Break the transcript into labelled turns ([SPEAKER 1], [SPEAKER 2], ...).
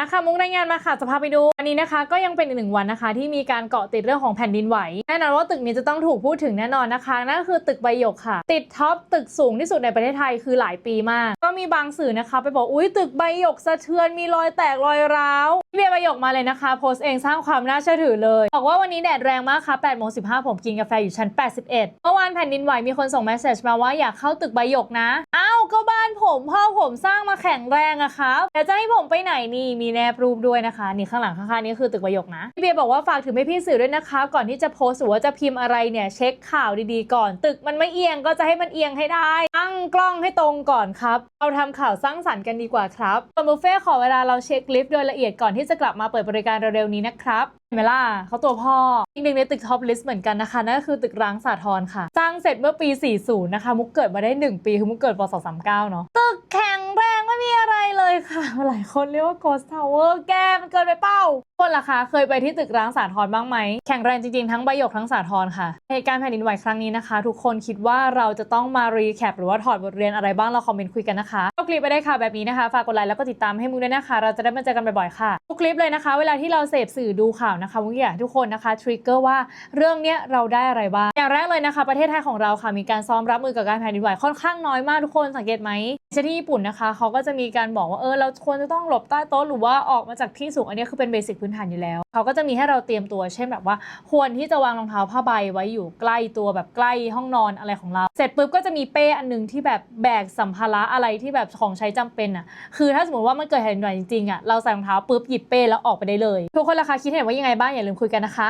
[SPEAKER 1] นะคะมุกรายงานมาค่ะจะพาไปดูอันนี้นะคะก็ยังเป็นอีกหนึ่งวันนะคะ ที่มีการเกาะติดเรื่องของแผ่นดินไหวแน่นอนว่าตึกนี้จะต้องถูกพูดถึงแน่นอนนะคะนั่นคือตึกใบหยกค่ะ ติดท็อปตึกสูงที่สุดในประเทศไทยคือหลายปีมาก ก็มีบางสื่อนะคะ ไปบอกอุ้ยตึกใบหยกสะเทือนมีรอยแตกรอยร้าวพี่เบียร์ใบหยกมาเลยนะคะ โพสต์เองสร้างความน่าเชื่อถือเลย บอกว่าวันนี้แดดแรงมากค่ะ8โมง15ผมกินกาแฟอยู่ชั้น 81เมื่อวานแผ่นดินไหวมีคนส่งเมสเซจมาว่าอยากเข้าตึกใบหยกนะ ก็บ้านผมพ่อผมสร้างมาแข็งแรงอะครับเดี๋ยวจะให้ผมไปไหนนี่มีแนบรูปด้วยนะคะ นี่ข้างหลังข้างๆนี่คือตึกใบหยกนะพี่เบียร์บอกว่าฝากถึงให้พี่สื่อด้วยนะคะก่อนที่จะโพสต์หรือว่าจะพิมพ์อะไรเนี่ยเช็คข่าวดีๆก่อน ตึกมันไม่เอียงก็จะให้มันเอียงให้ได้ตั้งกล้องให้ตรงก่อนครับเราทำข่าวสร้างสรรค์กันดีกว่าครับส่วนบุฟเฟ่ขอเวลาเราเช็คลิฟต์โดยละเอียดก่อนที่จะกลับมาเปิดบริการเร็วๆนี้นะครับเมล่าเขาตัวพ่อ อีกหนึ่งในตึกท็อปลิสต์เหมือนกันนะคะ นั่นก็คือตึกร้างสาทรค่ะ สร้างเสร็จเมื่อปี 40 นะคะ มุกเกิดมาได้ 1 ปี คือมุกเกิดปศ39 เนาะตึกแข็งแรงไม่มีอะไรเลยค่ะ หลายคนเรียกว่าโกสทาวเวอร์แกมันเกินไปเป้าคนล่ะคะเคยไปที่ตึกร้างสาทรบ้างไหมแข็งแรงจริงๆ ทั้งใบหยกทั้งสาทรค่ะ เหตุการณ์แผ่นดินไหวครั้งนี้นะคะ ทุกคนคิดว่าเราจะต้องมารีแคปหรือว่าถอดบทเรียนอะไรบ้างเราคอมเมนต์คุยกันนะคะก็คลิปไปได้ค่ะแบบนี้นะคะ ฝากกดไลค์แล้วก็ติดตามให้มุกด้วยนะคะ เราจะได้มาเจอกันบ่อยๆค่ะทุกคลิปเลยนะคะ เวลาที่เราเสพสื่อดูข่าวนะคะมุกอยากทุกคนนะคะทริกเกอร์ว่าเรื่องเนี้ยเราได้อะไรบ้างอย่างแรกเลยนะคะ ประเทศไทยของเราค่ะมีการซ้อมรับมือกับการแผ่นดินไหวค่อนข้างน้อยมากทุกคนสังเกตไหมเช่นที่ญี่ปุ่นนะคะเขาก็จะมีการบอกว่าเออเราควรจะต้องหลบใต้โต๊ะหรือว่าออกมาจากที่สูงอันนี้คือเป็นเบสิกพื้นฐานอยู่แล้ว เขาก็จะมีให้เราเตรียมตัว เช่นแบบว่า ควรที่จะวางรองเท้าผ้าใบไว้อยู่ใกล้ตัวแบบใกล้ห้องนอนอะไรของเรา เสร็จปุ๊บก็จะมีเป้อันหนึงที่แบบแบกสัมภาระอะไรที่แบบของใช้จำเป็นอะ คือถ้าสมมติว่ามันเกิดเหตุการณ์จริงๆอะ เราใส่รองเท้าปุ๊บหยิบเป้แล้วออกไปได้เลย ทุกคนราคาคิดเห็นว่ายังไงบ้างอย่าลืมคุยกันนะคะ